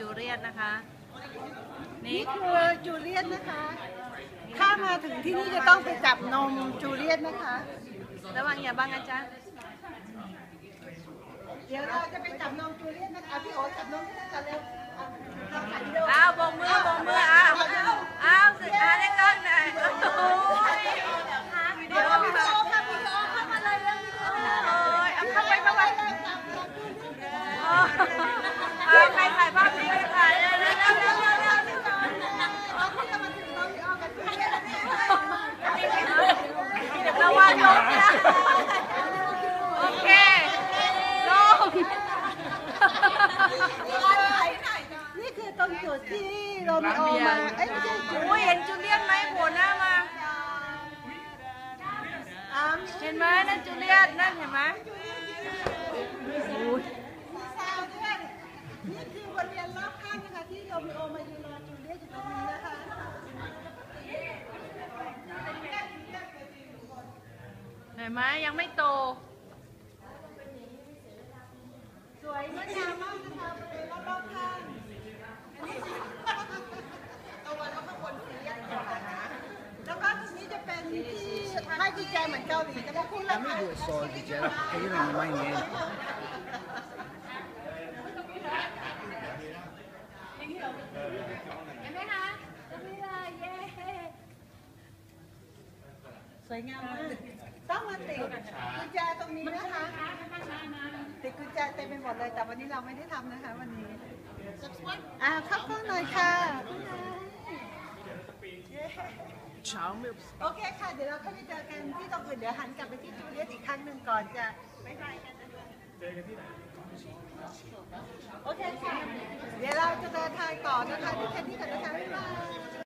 จูเลียตนะคะ นี่นี่คือจูเลียตนะคะ ถ้ามาถึงที่นี่จะต้องไปจับนมจูเลียตนะคะ ระวังอย่าบังอาจารย์เดี๋ยวเราจะไปจับนมจูเลียตนะคะพี่โอ๊ตจับนมให้กันเร็วอะทำถ่ายวิดีโออ้าวบกมือบกมืออ้าวอ้าวสึกอาได้กล้องหน่อยโอ้ยวิดีโอวิดีค่ะโอค่ะวิดีโอเข้ามาเลยเร็ววิดีโอ โอ้ยเอาเข้าไปเข้าไปจับจับจูเลียตเอาใคร โอเคลงนี่คือตรงจุดที่โรมิโอมาเอ้ยไม่ใช่จูโอ้ยเห็นจูเลียนไหมโผล่หน้ามาอ้ามเห็นไหมนั่นจูเลียนนั่นเห็นไหมนี่คือบริเวณรอบข้างนะคะที่โรมิโอมายืนรอจูเลียอยู่ตรงนี้นะคะ เห็นไหมยังไม่โต สวยงดงามมากนะคะบริเวณรอบๆข้างอันนี้สีตะวันออกข้างบนสีแยกก่อนนะ แล้วก็ตรงนี้จะเป็นที่ให้กุญแจเหมือนเกาหลีแต่พวกคุณล่ะ Let คะ me do a solid DJ. Put it on my name. สวยงามมากต้องมาติดกุญแจตรงนี้นะคะติดกุญแจเต็มไปหมดเลย แต่วันนี้เราไม่ได้ทำนะคะวันนี้อ่าเข้ากล้องหน่อยค่ะโอเคค่ะ เดี๋ยวเราเข้าไปเจอกันที่ตรงอื่นเดี๋ยวหันกลับไปที่จูเลียตอีกครั้งหนึ่งก่อนจะบ๊ายบายกันนะคะเจอกันที่ไหนโอเคค่ะ เดี๋ยวเราจะเดินทางต่อนะคะที่แคนดี้กันนะคะบ๊ายบาย